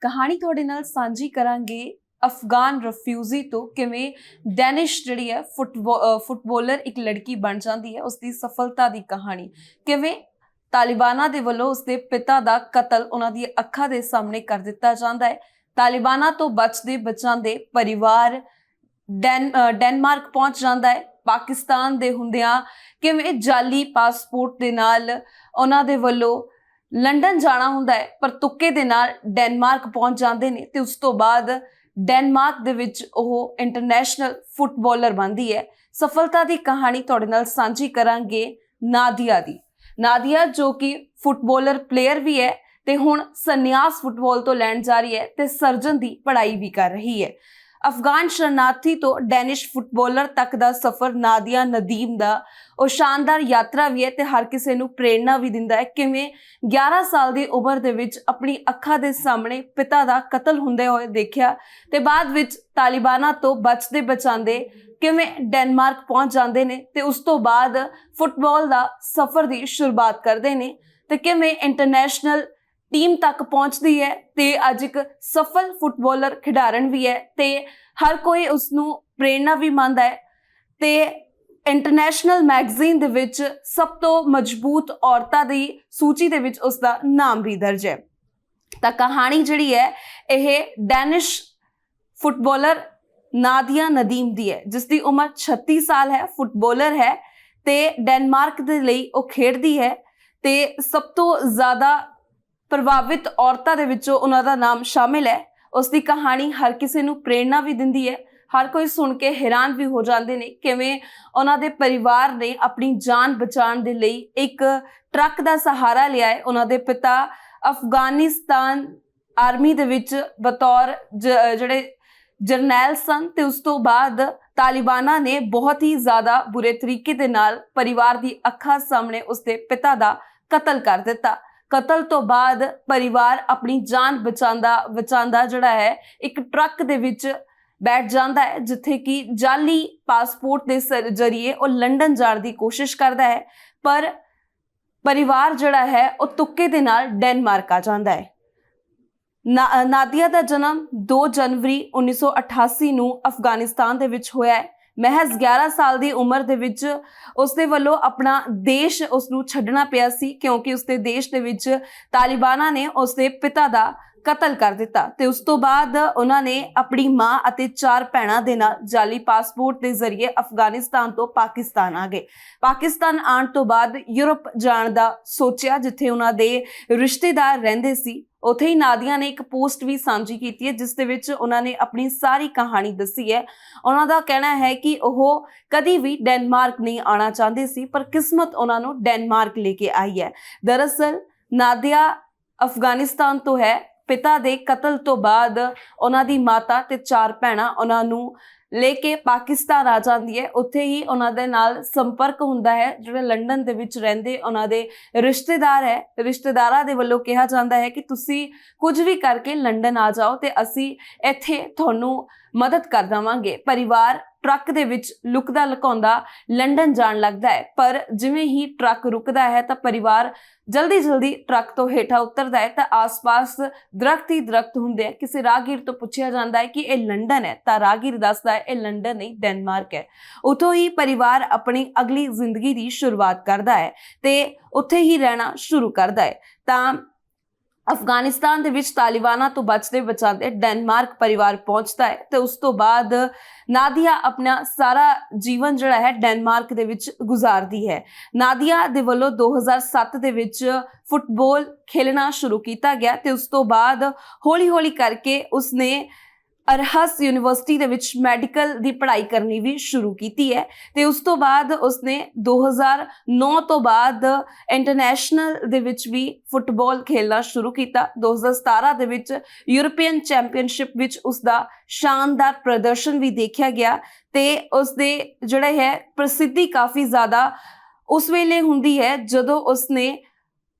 ਕਹਾਣੀ ਤੁਹਾਡੇ ਨਾਲ ਸਾਂਝੀ ਕਰਾਂਗੇ ਅਫਗਾਨ ਰਫਿਊਜੀ ਤੋਂ ਕਿਵੇਂ ਡੈਨਿਸ਼ ਜਿਹੜੀ ਹੈ ਫੁੱਟਬੋ- ਅਹ ਫੁੱਟਬਾਲਰ ਇੱਕ ਲੜਕੀ ਬਣ ਜਾਂਦੀ ਹੈ ਉਸ ਦੀ ਸਫਲਤਾ ਦੀ ਕਹਾਣੀ। ਕਿਵੇਂ ਤਾਲਿਬਾਨਾਂ ਦੇ ਵੱਲੋਂ ਉਸਦੇ ਪਿਤਾ ਦਾ ਕਤਲ ਉਹਨਾਂ ਦੀ ਅੱਖਾਂ ਦੇ ਸਾਹਮਣੇ ਕਰ ਦਿੱਤਾ ਜਾਂਦਾ ਹੈ। ਤਾਲਿਬਾਨਾਂ ਤੋਂ ਬਚਦੇ ਬਚਾਉਂਦੇ ਪਰਿਵਾਰ ਡੈਨ ਡੈਨਮਾਰਕ ਪਹੁੰਚ ਜਾਂਦਾ ਹੈ। ਪਾਕਿਸਤਾਨ ਦੇ ਹੁੰਦਿਆਂ ਕਿਵੇਂ ਜਾਲੀ ਪਾਸਪੋਰਟ ਦੇ ਨਾਲ ਉਹਨਾਂ ਦੇ ਵੱਲੋਂ ਲੰਡਨ ਜਾਣਾ ਹੁੰਦਾ ਹੈ, ਪਰ ਤੁੱਕੇ ਦੇ ਨਾਲ ਡੈਨਮਾਰਕ ਪਹੁੰਚ ਜਾਂਦੇ ਨੇ ਤੇ ਉਸ ਤੋਂ ਬਾਅਦ ਡੈਨਮਾਰਕ ਦੇ ਵਿੱਚ ਉਹ ਇੰਟਰਨੈਸ਼ਨਲ ਫੁੱਟਬਾਲਰ ਬਣਦੀ ਹੈ। ਸਫਲਤਾ ਦੀ ਕਹਾਣੀ ਤੁਹਾਡੇ ਨਾਲ ਸਾਂਝੀ ਕਰਾਂਗੇ ਨਾਦੀਆ ਦੀ। ਨਾਦੀਆ ਜੋ ਕਿ ਫੁੱਟਬਾਲਰ ਪਲੇਅਰ ਵੀ ਹੈ ਤੇ ਹੁਣ ਸੰਨਿਆਸ ਫੁੱਟਬਾਲ ਤੋਂ ਲੈਣ ਜਾ ਰਹੀ ਹੈ ਤੇ ਸਰਜਨ ਦੀ ਪੜ੍ਹਾਈ ਵੀ ਕਰ ਰਹੀ ਹੈ। ਅਫਗਾਨ ਸ਼ਰਨਾਰਥੀ ਤੋਂ ਡੈਨਿਸ਼ ਫੁੱਟਬਾਲਰ ਤੱਕ ਦਾ ਸਫ਼ਰ ਨਾਦੀਆ ਨਦੀਮ ਦਾ। ਉਹ ਸ਼ਾਨਦਾਰ ਯਾਤਰਾ ਵੀ ਹੈ ਤੇ ਹਰ ਕਿਸੇ ਨੂੰ ਪ੍ਰੇਰਣਾ ਵੀ ਦਿੰਦਾ ਹੈ। ਕਿਵੇਂ 11 ਸਾਲ ਦੀ ਉਮਰ ਦੇ ਵਿੱਚ ਆਪਣੀ ਅੱਖਾਂ ਦੇ ਸਾਹਮਣੇ ਪਿਤਾ ਦਾ ਕਤਲ ਹੁੰਦੇ ਹੋਏ ਦੇਖਿਆ ਤੇ ਬਾਅਦ ਵਿੱਚ ਤਾਲਿਬਾਨਾਂ ਤੋਂ ਬਚਦੇ ਬਚਾਉਂਦੇ ਕਿਵੇਂ ਡੈਨਮਾਰਕ ਪਹੁੰਚ ਜਾਂਦੇ ਨੇ ਤੇ ਉਸ ਤੋਂ ਬਾਅਦ ਫੁੱਟਬਾਲ ਦਾ ਸਫ਼ਰ ਦੀ ਸ਼ੁਰੂਆਤ ਕਰਦੇ ਨੇ ਤੇ ਕਿਵੇਂ ਇੰਟਰਨੈਸ਼ਨਲ ਟੀਮ ਤੱਕ ਪਹੁੰਚਦੀ ਹੈ ਤੇ ਅੱਜ ਇੱਕ ਸਫਲ ਫੁੱਟਬਾਲਰ ਖਿਡਾਰਨ ਵੀ ਹੈ ਤੇ ਹਰ ਕੋਈ ਉਸ ਨੂੰ ਪ੍ਰੇਰਣਾ ਵੀ ਮੰਨਦਾ ਹੈ ਤੇ ਇੰਟਰਨੈਸ਼ਨਲ ਮੈਗਜ਼ੀਨ ਦੇ ਵਿੱਚ ਸਭ ਤੋਂ ਮਜ਼ਬੂਤ ਔਰਤਾਂ ਦੀ ਸੂਚੀ ਦੇ ਵਿੱਚ ਉਸ ਦਾ ਨਾਮ ਵੀ ਦਰਜ ਹੈ। ਤਾਂ ਕਹਾਣੀ ਜਿਹੜੀ ਹੈ, ਇਹ ਡੈਨਿਸ਼ ਫੁੱਟਬਾਲਰ ਨਾਦੀਆ ਨਦੀਮ ਦੀ ਹੈ ਜਿਸ ਦੀ ਉਮਰ 36 ਸਾਲ ਹੈ, ਫੁੱਟਬਾਲਰ ਹੈ ਤੇ ਡੈਨਮਾਰਕ ਦੇ ਲਈ ਉਹ ਖੇਡਦੀ ਹੈ ਤੇ ਸਭ ਤੋਂ ਜ਼ਿਆਦਾ ਪ੍ਰਭਾਵਿਤ ਔਰਤਾਂ ਦੇ ਵਿੱਚੋਂ ਉਹਨਾਂ ਦਾ ਨਾਮ ਸ਼ਾਮਿਲ ਹੈ। ਉਸ ਦੀ ਕਹਾਣੀ ਹਰ ਕਿਸੇ ਨੂੰ ਪ੍ਰੇਰਣਾ ਵੀ ਦਿੰਦੀ ਹੈ। ਹਰ ਕੋਈ ਸੁਣ ਕੇ ਹੈਰਾਨ ਵੀ ਹੋ ਜਾਂਦੇ ਨੇ ਕਿਵੇਂ ਉਹਨਾਂ ਦੇ ਪਰਿਵਾਰ ਨੇ ਆਪਣੀ ਜਾਨ ਬਚਾਉਣ ਦੇ ਲਈ ਇੱਕ ਟਰੱਕ ਦਾ ਸਹਾਰਾ ਲਿਆ ਹੈ। ਉਹਨਾਂ ਦੇ ਪਿਤਾ ਅਫਗਾਨਿਸਤਾਨ ਆਰਮੀ ਦੇ ਵਿੱਚ ਬਤੌਰ ਜ- ਜਿਹੜੇ ਜਰਨੈਲ ਸਨ ਤੇ ਉਸ ਤੋਂ ਬਾਅਦ ਤਾਲਿਬਾਨਾਂ ਨੇ ਬਹੁਤ ਹੀ ਜ਼ਿਆਦਾ ਬੁਰੇ ਤਰੀਕੇ ਦੇ ਨਾਲ ਪਰਿਵਾਰ ਦੀ ਅੱਖਾਂ ਸਾਹਮਣੇ ਉਸਦੇ ਪਿਤਾ ਦਾ ਕਤਲ ਕਰ ਦਿੱਤਾ। ਕਤਲ ਤੋਂ ਬਾਅਦ ਪਰਿਵਾਰ ਆਪਣੀ ਜਾਨ ਬਚਾਉਂਦਾ ਬਚਾਉਂਦਾ ਜਿਹੜਾ ਹੈ, ਇੱਕ ਟਰੱਕ ਦੇ ਵਿੱਚ ਬੈਠ ਜਾਂਦਾ ਹੈ, ਜਿੱਥੇ ਕਿ ਜਾਲੀ ਪਾਸਪੋਰਟ ਦੇ ਸਰ- ਜ਼ਰੀਏ ਉਹ ਲੰਡਨ ਜਾਣ ਦੀ ਕੋਸ਼ਿਸ਼ ਕਰਦਾ ਹੈ, ਪਰ ਪਰਿਵਾਰ ਜਿਹੜਾ ਹੈ, ਉਹ ਤੁੱਕੇ ਦੇ ਨਾਲ ਡੈਨਮਾਰਕ ਆ ਜਾਂਦਾ ਹੈ। ਨਾ- ਨਾਦੀਆ ਦਾ ਜਨਮ 2 ਜਨਵਰੀ 1988 ਨੂੰ ਅਫਗਾਨਿਸਤਾਨ ਦੇ ਵਿੱਚ ਹੋਇਆ ਹੈ। ਮਹਿਜ਼ 11 ਸਾਲ ਦੀ ਉਮਰ ਦੇ ਵਿੱਚ ਉਸਦੇ ਵੱਲੋਂ ਆਪਣਾ ਦੇਸ਼ ਉਸ ਨੂੰ ਛੱਡਣਾ ਪਿਆ ਸੀ, ਕਿਉਂਕਿ ਉਸਦੇ ਦੇਸ਼ ਦੇ ਵਿੱਚ ਤਾਲਿਬਾਨਾਂ ਨੇ ਉਸਦੇ ਪਿਤਾ ਦਾ ਕਤਲ ਕਰ ਦਿੱਤਾ ਤੇ ਉਸ ਤੋਂ ਬਾਅਦ ਉਹਨਾਂ ਨੇ ਆਪਣੀ ਮਾਂ ਅਤੇ ਚਾਰ ਭੈਣਾਂ ਦੇ ਨਾਲ ਜਾਲੀ ਪਾਸਪੋਰਟ ਦੇ ਜ਼ਰੀਏ ਅਫਗਾਨਿਸਤਾਨ ਤੋਂ ਪਾਕਿਸਤਾਨ ਆ ਗਏ। ਪਾਕਿਸਤਾਨ ਆਉਣ ਤੋਂ ਬਾਅਦ ਯੂਰਪ ਜਾਣ ਦਾ ਸੋਚਿਆ, ਜਿੱਥੇ ਉਹਨਾਂ ਦੇ ਰਿਸ਼ਤੇਦਾਰ ਰਹਿੰਦੇ ਸੀ ਉੱਥੇ ਹੀ ਨਾਦੀਆਂ ਨੇ ਇੱਕ ਪੋਸਟ ਵੀ ਸਾਂਝੀ ਕੀਤੀ ਹੈ, ਜਿਸ ਦੇ ਵਿੱਚ ਉਹਨਾਂ ਨੇ ਆਪਣੀ ਸਾਰੀ ਕਹਾਣੀ ਦੱਸੀ ਹੈ। ਉਹਨਾਂ ਦਾ ਕਹਿਣਾ ਹੈ ਕਿ ਉਹ ਕਦੀ ਵੀ ਡੈਨਮਾਰਕ ਨਹੀਂ ਆਉਣਾ ਚਾਹੁੰਦੇ ਸੀ, ਪਰ ਕਿਸਮਤ ਉਹਨਾਂ ਨੂੰ ਡੈਨਮਾਰਕ ਲੈ ਕੇ ਆਈ ਹੈ। ਦਰਅਸਲ, ਨਾਦੀਆ ਅਫਗਾਨਿਸਤਾਨ ਤੋਂ ਹੈ। ਪਿਤਾ ਦੇ ਕਤਲ ਤੋਂ ਬਾਅਦ ਉਹਨਾਂ ਦੀ ਮਾਤਾ ਤੇ ਚਾਰ ਭੈਣਾਂ ਉਹਨਾਂ ਨੂੰ ਲੈ ਕੇ ਪਾਕਿਸਤਾਨ ਆ ਜਾਂਦੀ ਹੈ। ਉੱਥੇ ਹੀ ਉਹਨਾਂ ਦੇ ਨਾਲ ਸੰਪਰਕ ਹੁੰਦਾ ਹੈ, ਜਿਹੜੇ ਲੰਡਨ ਦੇ ਵਿੱਚ ਰਹਿੰਦੇ ਉਹਨਾਂ ਦੇ ਰਿਸ਼ਤੇਦਾਰ ਹੈ। ਰਿਸ਼ਤੇਦਾਰਾਂ ਦੇ ਵੱਲੋਂ ਕਿਹਾ ਜਾਂਦਾ ਹੈ ਕਿ ਤੁਸੀਂ ਕੁਝ ਵੀ ਕਰਕੇ ਲੰਡਨ ਆ ਜਾਓ ਤੇ ਅਸੀਂ ਇੱਥੇ ਤੁਹਾਨੂੰ ਮਦਦ ਕਰ ਦੇਵਾਂਗੇ। ਪਰਿਵਾਰ ਟਰੱਕ ਦੇ ਵਿੱਚ ਲੁਕਦਾ ਲੁਕਾਉਂਦਾ ਲੰਡਨ ਜਾਣ ਲੱਗਦਾ ਹੈ। ਪਰ ਜਿਵੇਂ ਹੀ ਟਰੱਕ ਰੁਕਦਾ ਹੈ ਤਾਂ ਪਰਿਵਾਰ ਜਲਦੀ ਜਲਦੀ ਟਰੱਕ ਤੋਂ ਹੇਠਾਂ ਉਤਰਦਾ ਹੈ। ਤਾਂ ਆਸ-ਪਾਸ ਦਰਖਤ ਹੀ ਦਰਖਤ ਹੁੰਦੇ ਆ। ਕਿਸੇ ਰਾਹਗੀਰ ਤੋਂ ਪੁੱਛਿਆ ਜਾਂਦਾ ਹੈ ਕਿ ਇਹ ਲੰਡਨ ਹੈ। ਤਾਂ ਰਾਹਗੀਰ ਦੱਸਦਾ ਹੈ, ਇਹ ਲੰਡਨ ਨਹੀਂ, ਡੈਨਮਾਰਕ ਹੈ। ਉਤੋਂ ਹੀ ਪਰਿਵਾਰ ਆਪਣੀ ਅਗਲੀ ਜ਼ਿੰਦਗੀ ਦੀ ਸ਼ੁਰੂਆਤ ਕਰਦਾ ਹੈ ਤੇ ਉੱਥੇ ਹੀ ਰਹਿਣਾ ਸ਼ੁਰੂ ਕਰਦਾ ਹੈ। ਤਾਂ ਅਫਗਾਨਿਸਤਾਨ ਦੇ ਵਿੱਚ ਤਾਲਿਬਾਨਾਂ ਤੋਂ ਬਚਦੇ ਬਚਾਉਂਦੇ ਡੈਨਮਾਰਕ ਪਰਿਵਾਰ ਪਹੁੰਚਦਾ ਹੈ ਤੇ ਉਸ ਤੋਂ ਬਾਅਦ ਨਾਦੀਆ ਆਪਣਾ ਸਾਰਾ ਜੀਵਨ ਜਿਹੜਾ ਹੈ ਡੈਨਮਾਰਕ ਦੇ ਵਿੱਚ ਗੁਜ਼ਾਰਦੀ ਹੈ। ਨਾਦੀਆ ਦੇ ਵੱਲੋਂ 2007 ਦੇ ਵਿੱਚ ਫੁੱਟਬਾਲ ਖੇਲਣਾ ਸ਼ੁਰੂ ਕੀਤਾ ਗਿਆ ਤੇ ਉਸ ਤੋਂ ਬਾਅਦ ਹੌਲੀ-ਹੌਲੀ ਕਰਕੇ ਉਸਨੇ ਅਰਹਸ ਯੂਨੀਵਰਸਿਟੀ ਦੇ ਵਿੱਚ ਮੈਡੀਕਲ ਦੀ ਪੜ੍ਹਾਈ ਕਰਨੀ ਵੀ ਸ਼ੁਰੂ ਕੀਤੀ ਹੈ ਤੇ ਉਸ ਤੋਂ ਬਾਅਦ ਉਸਨੇ 2009 ਤੋਂ ਬਾਅਦ ਇੰਟਰਨੈਸ਼ਨਲ ਦੇ ਵਿੱਚ ਵੀ ਫੁੱਟਬਾਲ ਖੇਡਣਾ ਸ਼ੁਰੂ ਕੀਤਾ। 2017 ਦੇ ਵਿੱਚ ਯੂਰਪੀਅਨ ਚੈਂਪੀਅਨਸ਼ਿਪ ਵਿੱਚ ਉਸ ਦਾ ਸ਼ਾਨਦਾਰ ਪ੍ਰਦਰਸ਼ਨ ਵੀ ਦੇਖਿਆ ਗਿਆ ਤੇ ਉਸ ਦੇ ਜਿਹੜੇ ਹੈ, ਪ੍ਰਸਿੱਧੀ ਕਾਫੀ ਜ਼ਿਆਦਾ ਉਸ ਵੇਲੇ ਹੁੰਦੀ ਹੈ ਜਦੋਂ ਉਸਨੇ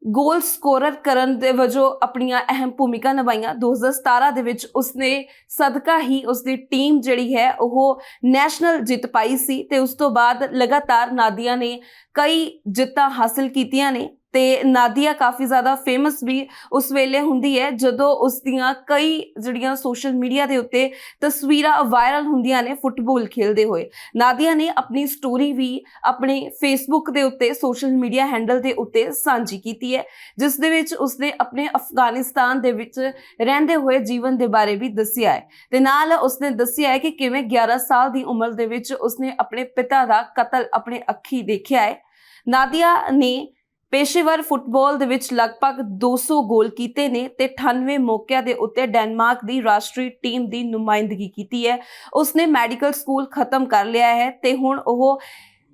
ਗੋਲ ਸਕੋਰਰ ਕਰਨ ਦੇ ਵਜੋਂ ਆਪਣੀਆਂ ਅਹਿਮ ਭੂਮਿਕਾ ਨਿਭਾਈਆਂ। 2017 ਦੇ ਵਿੱਚ ਉਸਨੇ ਸਦਕਾ ਹੀ ਉਸਦੀ ਟੀਮ ਜਿਹੜੀ ਹੈ, ਉਹ ਨੈਸ਼ਨਲ ਜਿੱਤ ਪਾਈ ਸੀ ਤੇ ਉਸ ਤੋਂ ਬਾਅਦ ਲਗਾਤਾਰ ਨਾਦੀਆਂ ਨੇ ਕਈ ਜਿੱਤਾਂ ਹਾਸਲ ਕੀਤੀਆਂ ਨੇ। ਤੇ ਨਾਦੀਆ ਕਾਫੀ ਜ਼ਿਆਦਾ ਫੇਮਸ ਵੀ ਉਸ ਵੇਲੇ ਹੁੰਦੀ ਹੈ, ਜਦੋਂ ਉਸ ਦੀਆਂ ਕਈ ਜਿਹੜੀਆਂ ਸੋਸ਼ਲ ਮੀਡੀਆ ਦੇ ਉੱਤੇ ਤਸਵੀਰਾਂ ਵਾਇਰਲ ਹੁੰਦੀਆਂ ਨੇ ਫੁੱਟਬਾਲ ਖੇਡਦੇ ਹੋਏ। ਨਾਦੀਆ ਨੇ ਆਪਣੀ ਸਟੋਰੀ ਵੀ ਆਪਣੇ ਫੇਸਬੁੱਕ ਦੇ ਉੱਤੇ ਸੋਸ਼ਲ ਮੀਡੀਆ ਹੈਂਡਲ ਦੇ ਉੱਤੇ ਸਾਂਝੀ ਕੀਤੀ ਹੈ, ਜਿਸ ਦੇ ਵਿੱਚ ਉਸਨੇ ਆਪਣੇ ਅਫਗਾਨਿਸਤਾਨ ਦੇ ਵਿੱਚ ਰਹਿੰਦੇ ਹੋਏ ਜੀਵਨ ਦੇ ਬਾਰੇ ਵੀ ਦੱਸਿਆ ਹੈ। ਤੇ ਨਾਲ ਉਸਨੇ ਦੱਸਿਆ ਹੈ ਕਿ ਕਿਵੇਂ 11 ਸਾਲ ਦੀ ਉਮਰ ਦੇ ਵਿੱਚ ਉਸਨੇ ਆਪਣੇ ਪਿਤਾ ਦਾ ਕਤਲ ਆਪਣੇ ਅੱਖੀ ਦੇਖਿਆ ਹੈ। ਨਾਦੀਆ ਨੇ ਪੇਸ਼ੇਵਰ ਫੁੱਟਬਾਲ ਦੇ ਵਿੱਚ ਲਗਭਗ 200 ਗੋਲ ਕੀਤੇ ਨੇ ਤੇ 98 ਮੌਕਿਆਂ ਦੇ ਉੱਤੇ ਡੈਨਮਾਰਕ ਦੀ ਰਾਸ਼ਟਰੀ ਟੀਮ ਦੀ ਨੁਮਾਇੰਦਗੀ ਕੀਤੀ ਹੈ। ਉਸਨੇ ਮੈਡੀਕਲ ਸਕੂਲ ਖਤਮ ਕਰ ਲਿਆ ਹੈ ਤੇ ਹੁਣ ਉਹ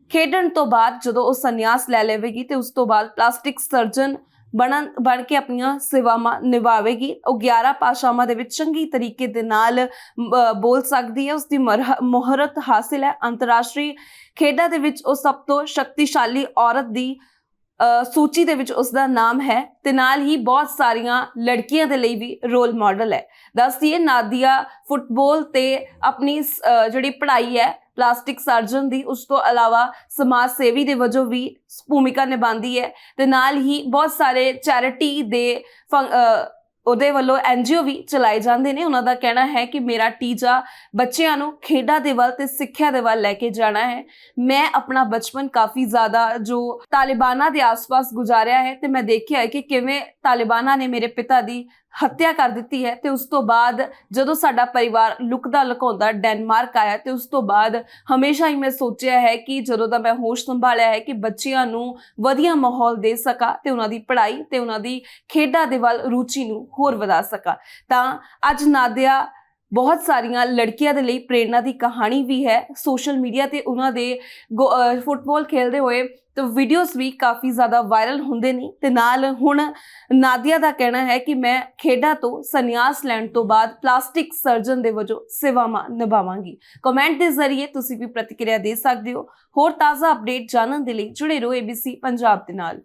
ਖੇਡਣ ਤੋਂ ਬਾਅਦ ਜਦੋਂ ਉਹ ਸੰਨਿਆਸ ਲੈ ਲਵੇਗੀ ਤੇ ਉਸ ਤੋਂ ਬਾਅਦ ਪਲਾਸਟਿਕ ਸਰਜਨ ਬਣਨ, ਬਣ ਕੇ ਆਪਣੀਆਂ ਸੇਵਾਵਾਂ ਨਿਭਾਵੇਗੀ। ਉਹ 11 ਭਾਸ਼ਾਵਾਂ ਦੇ ਵਿੱਚ ਚੰਗੀ ਤਰੀਕੇ ਦੇ ਨਾਲ ਬੋਲ ਸਕਦੀ ਹੈ। ਉਸ ਦੀ ਮਰਹ- ਮੁਹਾਰਤ ਹਾਸਿਲ ਹੈ। ਅੰਤਰਰਾਸ਼ਟਰੀ ਖੇਡਾਂ ਦੇ ਵਿੱਚ ਉਹ ਸਭ ਤੋਂ ਸ਼ਕਤੀਸ਼ਾਲੀ ਔਰਤ ਦੀ ਸੂਚੀ ਦੇ ਵਿੱਚ ਉਸ ਦਾ ਨਾਮ ਹੈ ਤੇ ਨਾਲ ਹੀ ਬਹੁਤ ਸਾਰੀਆਂ ਲੜਕੀਆਂ ਦੇ ਲਈ ਵੀ ਰੋਲ ਮਾਡਲ ਹੈ। ਦੱਸਦੀਏ ਨਾਦੀਆ ਫੁੱਟਬਾਲ ਤੇ ਆਪਣੀ ਸ- ਜਿਹੜੀ ਪੜ੍ਹਾਈ ਹੈ ਪਲਾਸਟਿਕ ਸਰਜਨ ਦੀ, ਉਸ ਤੋਂ ਇਲਾਵਾ ਸਮਾਜ ਸੇਵੀ ਦੇ ਵਜੋਂ ਵੀ ਭੂਮਿਕਾ ਨਿਭਾਉਂਦੀ ਹੈ ਤੇ ਨਾਲ ਹੀ ਬਹੁਤ ਸਾਰੇ ਚੈਰਿਟੀ ਦੇ ਫੰ- ਉਹਦੇ ਵੱਲੋਂ ਐਨਜੀਓ ਵੀ ਚਲਾਏ ਜਾਂਦੇ ਨੇ। ਉਹਨਾਂ ਦਾ ਕਹਿਣਾ ਹੈ ਕਿ ਮੇਰਾ ਟੀਚਾ ਬੱਚਿਆਂ ਨੂੰ ਖੇਡਾਂ ਦੇ ਵੱਲ ਤੇ ਸਿੱਖਿਆ ਦੇ ਵੱਲ ਲੈ ਕੇ ਜਾਣਾ ਹੈ। ਮੈਂ ਆਪਣਾ ਬਚਪਨ ਕਾਫੀ ਜ਼ਿਆਦਾ ਜੋ ਤਾਲਿਬਾਨਾਂ ਦੇ ਆਸ-ਪਾਸ ਗੁਜ਼ਾਰਿਆ ਹੈ ਤੇ ਮੈਂ ਦੇਖਿਆ ਹੈ ਕਿ ਕਿਵੇਂ ਤਾਲਿਬਾਨਾਂ ਨੇ ਮੇਰੇ ਪਿਤਾ ਦੀ ਹੱਤਿਆ ਕਰ ਦਿੱਤੀ ਹੈ ਤੇ ਉਸ ਤੋਂ ਬਾਅਦ ਜਦੋਂ ਸਾਡਾ ਪਰਿਵਾਰ ਲੁਕਦਾ ਲੁਕਾਉਂਦਾ ਡੈਨਮਾਰਕ ਆਇਆ ਤੇ ਉਸ ਤੋਂ ਬਾਅਦ ਹਮੇਸ਼ਾ ਹੀ ਮੈਂ ਸੋਚਿਆ ਹੈ ਕਿ ਜਦੋਂ ਦਾ ਮੈਂ ਹੋਸ਼ ਸੰਭਾਲਿਆ ਹੈ ਕਿ ਬੱਚਿਆਂ ਨੂੰ ਵਧੀਆ ਮਾਹੌਲ ਦੇ ਸਕਾਂ ਤੇ ਉਹਨਾਂ ਦੀ ਪੜ੍ਹਾਈ ਤੇ ਉਹਨਾਂ ਦੀ ਖੇਡਾਂ ਦੇ ਵੱਲ ਰੁਚੀ ਨੂੰ ਹੋਰ ਵਧਾ ਸਕਾਂ, ਤਾਂ ਅੱਜ ਨਾਦਿਆ ਬਹੁਤ ਸਾਰੀਆਂ ਲੜਕੀਆਂ ਦੇ ਲਈ ਪ੍ਰੇਰਣਾ ਦੀ ਕਹਾਣੀ ਵੀ ਹੈ। ਸੋਸ਼ਲ ਮੀਡੀਆ ਤੇ ਉਹਨਾਂ ਦੇ ਗੋ- ਅਹ, ਫੁੱਟਬਾਲ ਖੇਲਦੇ ਹੋਏ ਤੇ ਵੀਡੀਓਜ਼ ਵੀ ਕਾਫੀ ਜ਼ਿਆਦਾ ਵਾਇਰਲ ਹੁੰਦੇ ਨੇ। ਤੇ ਨਾਲ ਹੁਣ ਨਾਦੀਆ ਦਾ ਕਹਿਣਾ ਹੈ ਕਿ ਮੈਂ ਖੇਡਾਂ ਤੋਂ ਸੰਨਿਆਸ ਲੈਣ ਤੋਂ ਬਾਅਦ ਪਲਾਸਟਿਕ ਸਰਜਨ ਦੇ ਵਜੋਂ ਸੇਵਾਵਾਂ ਨਿਭਾਵਾਂਗੀ। ਕਮੈਂਟ ਦੇ ਜ਼ਰੀਏ ਤੁਸੀਂ ਵੀ ਪ੍ਰਤੀਕਿਰਿਆ ਦੇ ਸਕਦੇ ਹੋ। ਹੋਰ ਤਾਜ਼ਾ ਅਪਡੇਟ ਜਾਣਨ ਦੇ ਲਈ ਜੁੜੇ ਰਹੋ ABC ਪੰਜਾਬ ਦੇ ਨਾਲ।